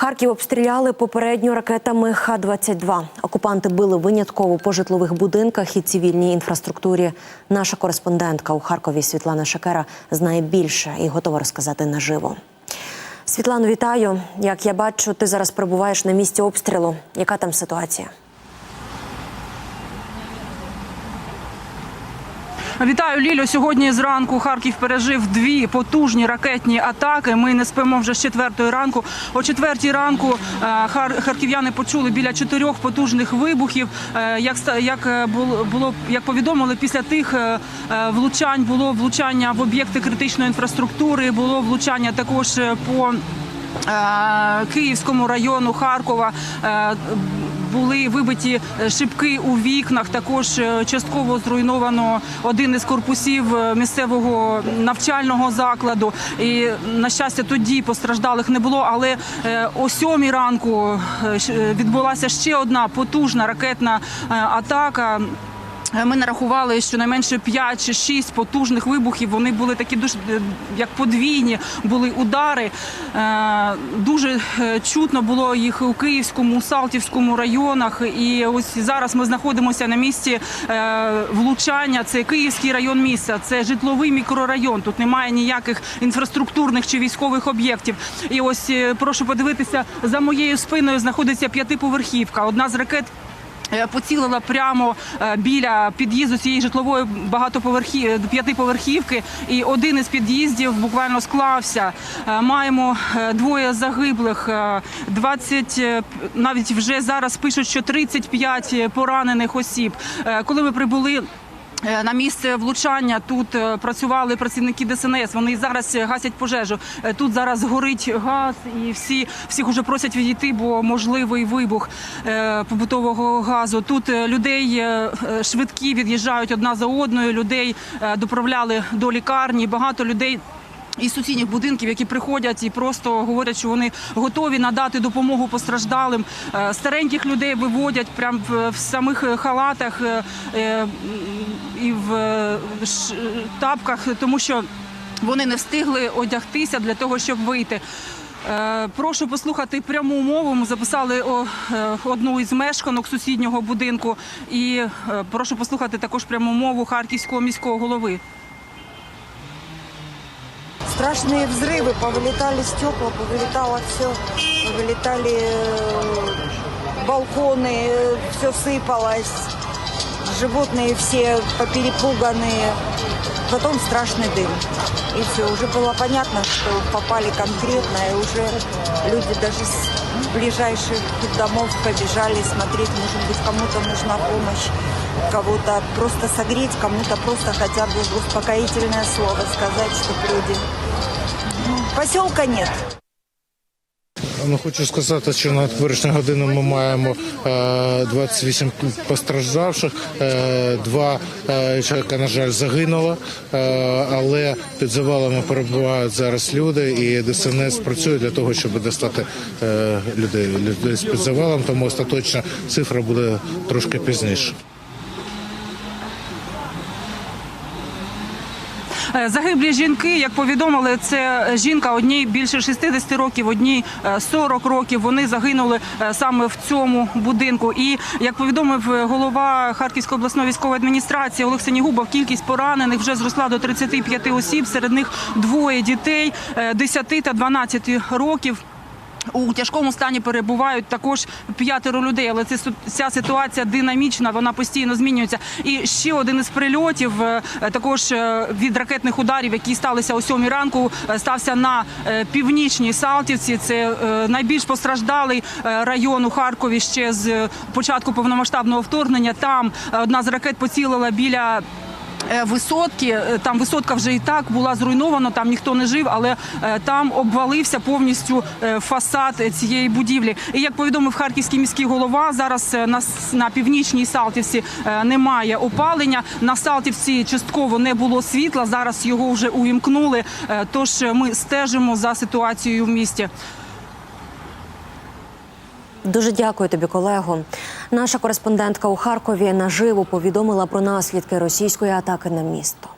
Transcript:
Харків обстріляли попередньо ракетами Х-22. Окупанти били винятково по житлових будинках і цивільній інфраструктурі. Наша кореспондентка у Харкові Світлана Шакера знає більше і готова розказати наживо. Світлано, вітаю. Як я бачу, ти зараз перебуваєш на місці обстрілу. Яка там ситуація? Вітаю, Лілю. Сьогодні зранку Харків пережив дві потужні ракетні атаки. Ми не спимо вже з четвертої ранку. О четвертій ранку е, хар- харків'яни почули біля чотирьох потужних вибухів. Е, Як як е, було як повідомили, після тих влучань було влучання в об'єкти критичної інфраструктури, було влучання також по Київському району Харкова. Е, були вибиті е, шибки у вікнах. Також е, частково зруйновано один із корпусів е, місцевого навчального закладу. І на щастя, тоді постраждалих не було. Але е, о сьомій ранку е, відбулася ще одна потужна ракетна е, атака. Е, Ми нарахували щонайменше 5 чи 6 потужних вибухів. Вони були такі дуже е, як подвійні були удари. Е, Дуже чутно було їх у Київському, Салтівському районах. І ось зараз ми знаходимося на місці влучання. Це Київський район міста, це житловий мікрорайон. Тут немає ніяких інфраструктурних чи військових об'єктів. І ось прошу подивитися за моєю спиною знаходиться п'ятиповерхівка. Одна з ракет. Е, Поцілила прямо е, біля під'їзду цієї житлової багатоповерхів п'ятиповерхівки, і один із під'їздів буквально склався. Е, Маємо е, двоє загиблих, е, 20, е, навіть вже зараз пишуть, що 35 поранених осіб. Е, Коли ми прибули. Е, На місце влучання тут е, працювали працівники ДСНС. Вони зараз гасять пожежу. Е, Тут зараз горить газ, і всі всіх уже просять відійти, бо можливий вибух побутового газу. Тут людей швидкі від'їжджають одна за одною. Людей доправляли до лікарні. Багато людей. Із сусідніх будинків, які приходять і просто говорять, що вони готові надати допомогу постраждалим. Е, Стареньких людей виводять прямо в, самих е, халатах е, і в тапках, тому що вони не встигли одягтися для того, щоб вийти. Прошу послухати пряму мову. Ми записали одну із мешканок сусіднього будинку, і прошу послухати також пряму мову харківського міського голови. Страшные взрывы, повылетали стекла, повылетало все, повылетали э, балконы, все сыпалось, животные все поперепуганные, потом страшный дым. И все, уже было понятно, что попали конкретно, и уже люди даже с ближайших домов побежали смотреть, может быть, кому-то нужна помощь, кого-то просто согреть, кому-то просто хотя бы успокоительное слово сказать, чтобы люди Поселка нет. Ну, хочу сказати, що на теперішню годину ми маємо е, 28 постраждавших, е, два е, чоловіка, на жаль, загинуло, е, але під завалами перебувають зараз люди, і ДСНС працює для того, щоб достати е, людей, людей з під завалом, тому остаточна цифра буде трошки пізніше. Загиблі жінки, як повідомили, це жінка одній більше 60 років, одній е, 40 років. Вони загинули е, саме в цьому будинку. І як повідомив е, голова Харківської обласної військової адміністрації Олег Сенігубов, кількість поранених вже зросла до 35 осіб. Серед них двоє дітей е, 10 та 12 років. У тяжкому стані перебувають також п'ятеро людей, але це ця ситуація динамічна, вона постійно змінюється. І ще один із прильотів, е, також е, від ракетних ударів, які сталися о сьомій ранку, е, стався на північній Салтівці. Це найбільш постраждалий район у Харкові ще з початку повномасштабного вторгнення. Там одна з ракет поцілила біля. Е, Висотки Е, там висотка вже і так була зруйнована, там ніхто не жив, але е, там обвалився повністю фасад цієї будівлі. І як повідомив харківський міський голова, зараз на, на північній Салтівці немає опалення. На Салтівці частково не було світла. Зараз його вже увімкнули. Тож ми стежимо за ситуацією в місті. Дуже дякую тобі, колего. Наша кореспондентка у Харкові наживо повідомила про наслідки російської атаки на місто.